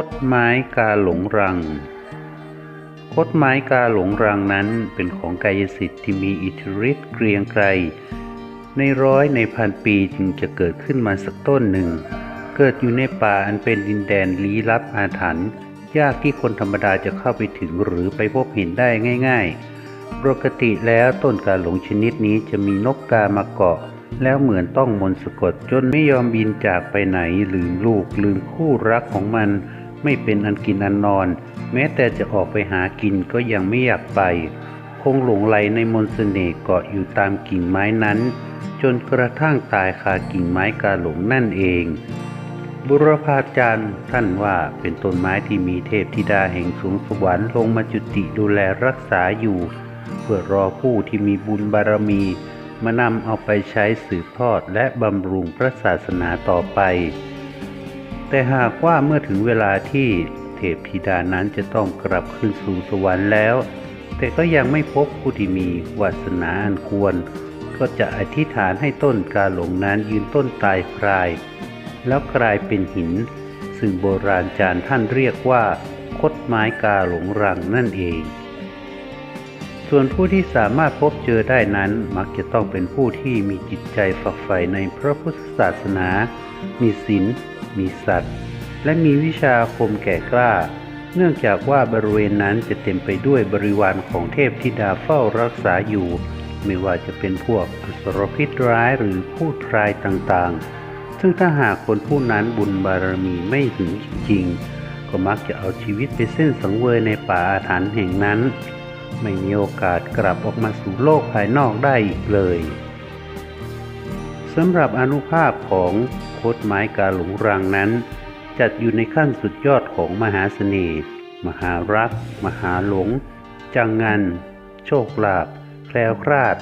คดไม้กาหลงรัง คดไม้กาหลงรังนั้นเป็นของกายสิทธิ์ที่มีอิทธิฤทธิ์เกรียงไกร ในร้อยในพันปีจึงจะเกิดขึ้นมาสักต้นหนึ่ง เกิดอยู่ในป่าอันเป็นดินแดนลี้ลับอาถรรพ์ยากที่คนธรรมดาจะเข้าไปถึงหรือไปพบเห็นได้ง่าย ๆ ปกติแล้วต้นกาหลงชนิดนี้จะมีนกกามาเกาะ แล้วเหมือนต้องมนต์สะกดจนไม่ยอมบินจากไปไหนลืมลูกลืมคู่รักของมัน ไม่เป็นอันกินอันนอน แม้แต่จะออกไปหากินก็ยังไม่อยากไป คงหลงไหลในมนต์เสน่ห์เกาะอยู่ตามกิ่งไม้นั้น จนกระทั่งตายคากิ่งไม้กาหลงนั่นเอง บุรพาจารย์ท่านว่าเป็นต้นไม้ที่มีเทพธิดาแห่งสูงสวรรค์ลงมาจุติดูแลรักษาอยู่ เพื่อรอผู้ที่มีบุญบารมี มานำเอาไปใช้สืบทอดและบำรุงพระศาสนาต่อไป แต่หากว่าเมื่อถึงเวลาที่เทพธิดานั้นจะต้องกลับขึ้นสู่สวรรค์แล้ว แต่ก็ยังไม่พบผู้ที่มีวาสนาอันควร ก็จะอธิษฐานให้ต้นกาหลงนั้นยืนต้นตายพราย แล้วกลายเป็นหิน ซึ่งโบราณจารย์ท่านเรียกว่า คดไม้กาหลงรังนั่นเอง ส่วนผู้ที่สามารถพบเจอได้นั้นมักจะต้องเป็นผู้ที่มีจิตใจฝักใฝ่ในพระพุทธศาสนา มีศีล มีสัตว์ และมีวิชาคมแก่กล้า เนื่องจากว่าบริเวณนั้นจะเต็มไปด้วยบริวารของเทพธิดาเฝ้ารักษาอยู่ ไม่ว่าจะเป็นพวกอสรพิษร้ายหรือผู้ทรายต่างๆ ซึ่งถ้าหากคนผู้นั้นบุญบารมีไม่ถึงจริงๆ ก็มักจะเอาชีวิตไปเส้นสังเวยในป่าอาถรรพ์แห่งนั้น ไม่มีโอกาสกลับออกมาสู่โลกภายนอกได้อีกเลยสำหรับอนุภาพของ คดไม้กาหลงรังนั้น จัดอยู่ในขั้นสุดยอดของมหาเสน่ห์ มหารัก มหาหลง จังงัน โชคลาภแคล้วคลาด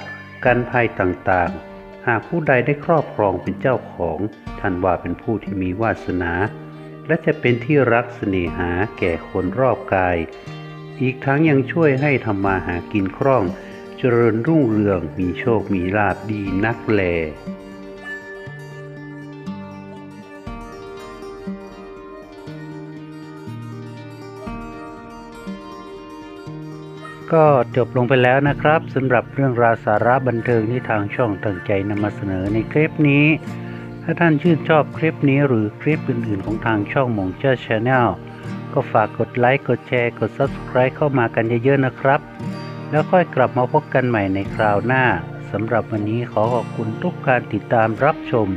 กันภัยต่างๆ หากผู้ใดได้ครอบครองเป็นเจ้าของท่านว่าเป็นผู้ที่มีวาสนา และจะเป็นที่รักเสน่หาแก่คนรอบกาย อีกทั้งยังช่วยให้ทำมาหากินคล่อง เจริญรุ่งเรืองมีโชคมีลาบดีนักแล ก็จบลงไปแล้วนะครับสำหรับเรื่องราวสาระบันเทิงที่ทางช่องตั้งใจนำมาเสนอในคลิปนี้ ถ้าท่านชื่นชอบคลิปนี้หรือคลิปอื่นๆ ของทางช่องมงเจ้าชาแนลก็ฝากกดไลค์กดแชร์กด Subscribe เข้ามากันเยอะๆนะครับ แล้วค่อยกลับมาพบกันใหม่ในคราวหน้าสำหรับวันนี้ขอขอบคุณทุกการติดตามรับชม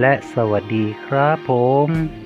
และสวัสดีครับผม